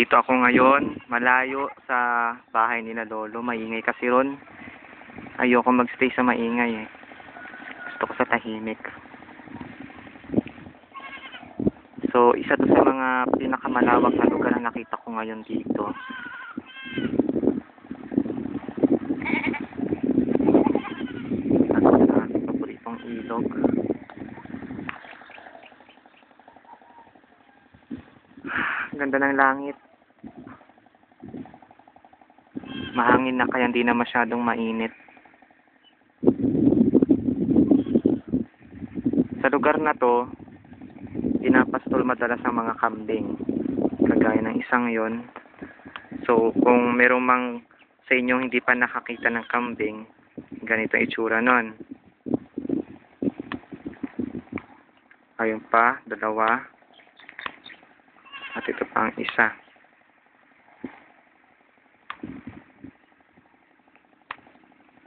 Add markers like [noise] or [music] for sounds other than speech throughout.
Nandito ako ngayon, malayo sa bahay nila lolo. Maingay kasi ron. Ayoko magstay sa maingay eh. Gusto ko sa tahimik. So, isa to sa mga pinakamalawak na lugar na nakita ko ngayon dito. Ano sa paboritong ilog. Ganda ng langit. Mahangin na kaya hindi na masyadong mainit. Sa lugar na to, pinapastol madalas ang mga kambing. Kagaya ng isang yon. So, kung merong mang sa inyo hindi pa nakakita ng kambing, ganito ang itsura nun. Ayun pa, dalawa. At ito pa ang isa.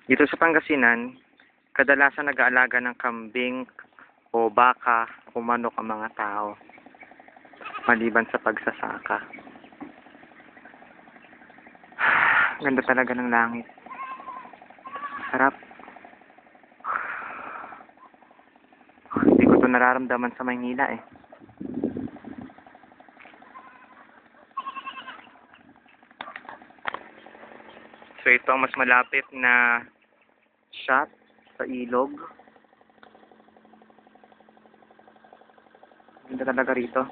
Dito sa Pangasinan, kadalasan nag-aalaga ng kambing o baka o manok ang mga tao. Maliban sa pagsasaka. [sighs] Ganda talaga ng langit. Sarap. [sighs] Hindi ko to nararamdaman sa Maynila eh. So ito ang mas malapit na shot sa ilog. Ganda talaga rito.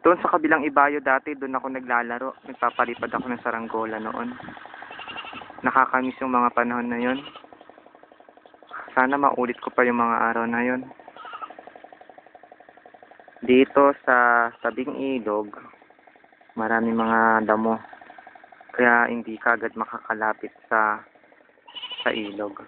Doon sa kabilang ibayo dati, doon ako naglalaro. Nagpapalipad ako ng saranggola noon. Nakakamiss yung mga panahon na yon. Sana maulit ko pa yung mga araw na yon. Dito sa tabing ilog, marami mga damo. Kaya hindi kagad makakalapit sa sa ilog.